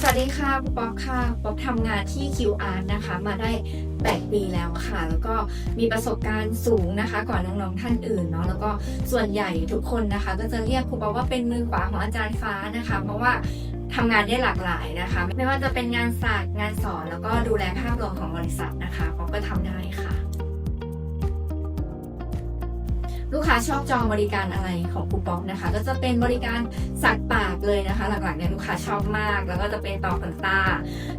สวัสดีค่ะป๊อกค่ะป๊อกทำงานที่ QR นะคะ มาได้ 8 ปีแล้วค่ะ แล้วก็มีประสบการณ์สูงนะคะก่อนน้องๆท่านอื่นเนาะแล้วก็ส่วนใหญ่ทุกคนนะคะ ก็จะเรียกครูป๊อกว่าเป็นมือขวาของอาจารย์ฟ้านะคะ เพราะว่าทำงานได้หลากหลายนะคะ ไม่ว่าจะเป็นงานศาสตร์งานสอนแล้วก็ดูแลภาพรวมของบริษัทนะคะป๊อกก็ทำได้ค่ะ ลูกค้าชอบจองบริการอะไรของครูป๊อกนะคะ ก็จะเป็นบริการสักปากเลยนะคะ หลักๆเนี่ยลูกค้าชอบมาก แล้วก็จะเป็นต่อขนตา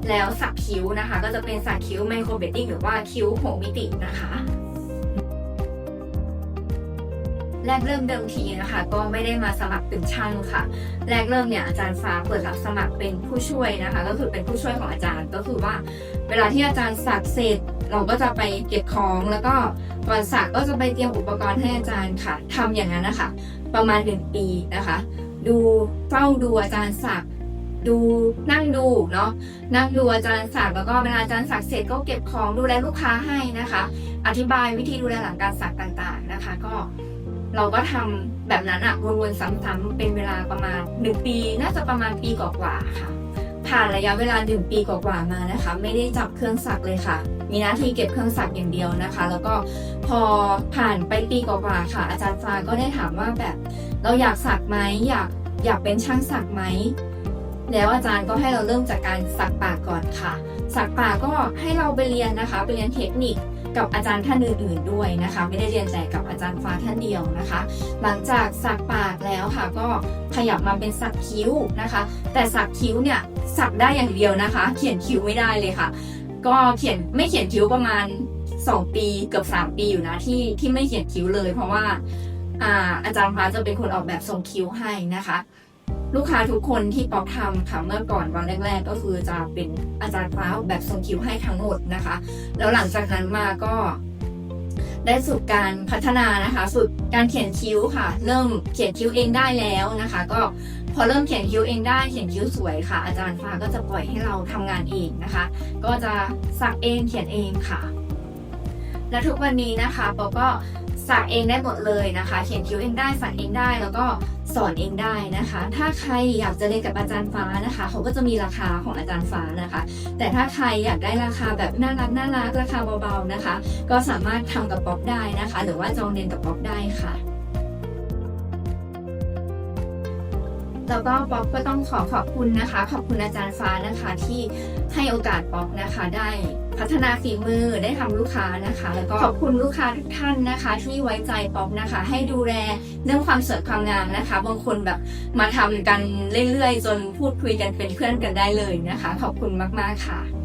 แล้วสักคิ้วนะคะ ก็จะเป็นสักคิ้วไมโครเบดดิ้งหรือว่าคิ้วหกมิตินะคะแรกเริ่มเดิมทีนะคะ ก็ไม่ได้มาสมัครเป็นช่างค่ะ แรกเริ่มเนี่ยอาจารย์ฟ้าเปิดรับสมัครเป็นผู้ช่วยนะคะ ก็คือเป็นผู้ช่วยของอาจารย์ก็คือว่า เวลาที่อาจารย์สักเสร็จ เราก็จะไปเก็บของแล้วก็ก่อนสักก็จะไปเตรียมอุปกรณ์ให้อาจารย์ค่ะทำอย่างนั้นนะคะประมาณหนึ่งปีนะคะ ดูเฝ้าดูอาจารย์สักดูนั่งดูเนาะนั่งดูอาจารย์สักแล้วก็เวลาอาจารย์สักเสร็จก็เก็บของดูแลลูกค้าให้นะคะ อธิบายวิธีดูแลหลังการสักต่างๆนะคะ ก็เราก็ทำแบบนั้นอะวนๆซ้ำๆเป็นเวลาประมาณหนึ่งปี น่าจะประมาณปีกว่าๆค่ะ ผ่านระยะเวลาหนึ่งปีกว่าๆมานะคะ ไม่ได้จับเครื่องสักเลยค่ะ มีหน้าที่เก็บเครื่องสักอย่างเดียวนะคะ แล้วก็พอผ่านไปปีกว่าๆค่ะ อาจารย์ฟ้าก็ได้ถามว่าแบบเราอยากสักไหมอยากอยากเป็นช่างสักไหมแล้วอาจารย์ก็ให้เราเริ่มจากการสักปากก่อนค่ะ สักปากก็ให้เราไปเรียนนะคะ ไปเรียนเทคนิคกับอาจารย์ท่านอื่น ๆด้วยนะคะ ไม่ได้เรียนแต่กับอาจารย์ฟ้าท่านเดียวนะคะ หลังจากสักปากแล้วค่ะ ก็ขยับมาเป็นสักคิ้วนะคะ แต่สักคิ้วเนี่ยสักได้อย่างเดียวนะคะ เขียนคิ้วไม่ได้เลยค่ะ ก็เขียนไม่เขียนคิ้วประมาณ 2 ปีเกือบ 3 ปีอยู่นะที่ที่ไม่เขียนคิ้วเลย เพราะว่าอ่าอาจารย์ฟ้าจะเป็นคนออกแบบทรงคิ้วให้นะคะ ลูกค้าทุกคนที่ป๊อกทำค่ะเมื่อก่อนวันแรก ๆ ก็คือจะเป็นอาจารย์ฟ้าออกแบบทรงคิ้วให้ทั้งหมดนะคะ แล้วหลังจากนั้นมาก็ได้สูตรการพัฒนานะคะ สูตรการเขียนคิ้วค่ะ เริ่มเขียนคิ้วเองได้แล้วนะคะ ก็ พอเริ่มเขียนคิ้วเองได้เขียนคิ้วสวยค่ะ อาจารย์ฟ้าก็จะปล่อยให้เราทำงานเองนะคะ ก็จะสักเองเขียนเองค่ะ และทุกวันนี้นะคะปอก็สักเองได้หมดเลยนะคะ เขียนคิ้วเองได้สักเองได้แล้วก็สอนเองได้นะคะ ถ้าใครอยากจะเรียนกับอาจารย์ฟ้านะคะ เขาก็จะมีราคาของอาจารย์ฟ้านะคะ แต่ถ้าใครอยากได้ราคาแบบน่ารักน่ารักราคาเบาๆนะคะ ก็สามารถทำกับป๊อปได้นะคะ หรือว่าจองเรียนกับป๊อปได้ค่ะ แล้วก็ป๊อกก็ต้องขอขอบคุณนะคะ ขอบคุณอาจารย์ฟ้านะคะที่ให้โอกาสป๊อกนะคะได้พัฒนาฝีมือได้ทำลูกค้านะคะ แล้วก็ขอบคุณลูกค้าทุกท่านนะคะ ที่ไว้ใจป๊อกนะคะ ให้ดูแลเรื่องความสวยความงามนะคะ บางคนแบบมาทำกันเรื่อยๆ จนพูดคุยกันเป็นเพื่อนกันได้เลยนะคะ ขอบคุณมากๆค่ะ